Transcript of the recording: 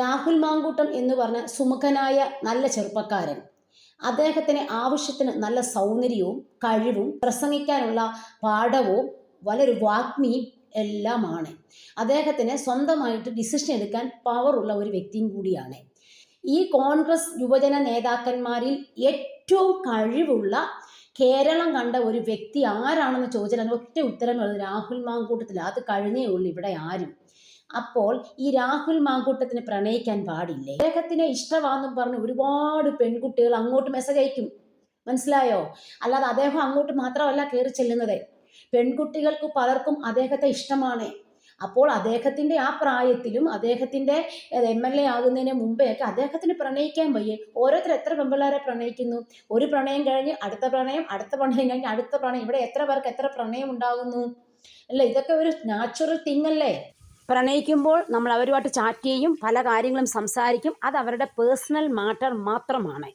രാഹുൽ മാങ്കൂട്ടം എന്ന് പറഞ്ഞ സുമുഖനായ നല്ല ചെറുപ്പക്കാരൻ. അദ്ദേഹത്തിന് ആവശ്യത്തിന് നല്ല സൗന്ദര്യവും കഴിവും പ്രസംഗിക്കാനുള്ള പാഠവും വളരെ വാഗ്മിയും എല്ലാമാണ്. അദ്ദേഹത്തിന് സ്വന്തമായിട്ട് ഡിസിഷൻ എടുക്കാൻ പവറുള്ള ഒരു വ്യക്തിയും കൂടിയാണ്. ഈ കോൺഗ്രസ് യുവജന നേതാക്കന്മാരിൽ ഏറ്റവും കഴിവുള്ള കേരളം കണ്ട ഒരു വ്യക്തി ആരാണെന്ന് ചോദിച്ചാൽ അതിന് ഒറ്റ ഉത്തരങ്ങൾ രാഹുൽ മാങ്കൂട്ടത്തിൽ അത് കഴിഞ്ഞേ ഉള്ളൂ ഇവിടെ ആരും. അപ്പോൾ ഈ രാഹുൽ മാങ്കൂട്ടത്തിന് പ്രണയിക്കാൻ പാടില്ലേ? അദ്ദേഹത്തിനെ ഇഷ്ടമാണെന്നും പറഞ്ഞ് ഒരുപാട് പെൺകുട്ടികൾ അങ്ങോട്ട് മെസ്സേജ് അയക്കും. മനസ്സിലായോ? അല്ലാതെ അദ്ദേഹം അങ്ങോട്ട് മാത്രമല്ല കയറി ചെല്ലുന്നത്. പെൺകുട്ടികൾക്ക് പലർക്കും അദ്ദേഹത്തെ ഇഷ്ടമാണ്. അപ്പോൾ അദ്ദേഹത്തിന്റെ ആ പ്രായത്തിലും അദ്ദേഹത്തിന്റെ എം എൽ എ ആകുന്നതിന് മുമ്പേ ഒക്കെ അദ്ദേഹത്തിന് പ്രണയിക്കാൻ വയ്യ. ഓരോരുത്തർ എത്ര പെൺപിള്ളേരെ പ്രണയിക്കുന്നു? ഒരു പ്രണയം കഴിഞ്ഞ് അടുത്ത പ്രണയം അടുത്ത പ്രണയം കഴിഞ്ഞ് അടുത്ത പ്രണയം. ഇവിടെ എത്ര പേർക്ക് എത്ര പ്രണയം ഉണ്ടാകുന്നു? അല്ല? ഇതൊക്കെ ഒരു നാച്ചുറൽ തിങ് അല്ലേ? പ്രണയിക്കുമ്പോൾ നമ്മൾ അവരുമായിട്ട് ചാറ്റ് ചെയ്യും പല കാര്യങ്ങളും സംസാരിക്കും. അത് അവരുടെ പേഴ്സണൽ മാറ്റർ മാത്രമാണ്.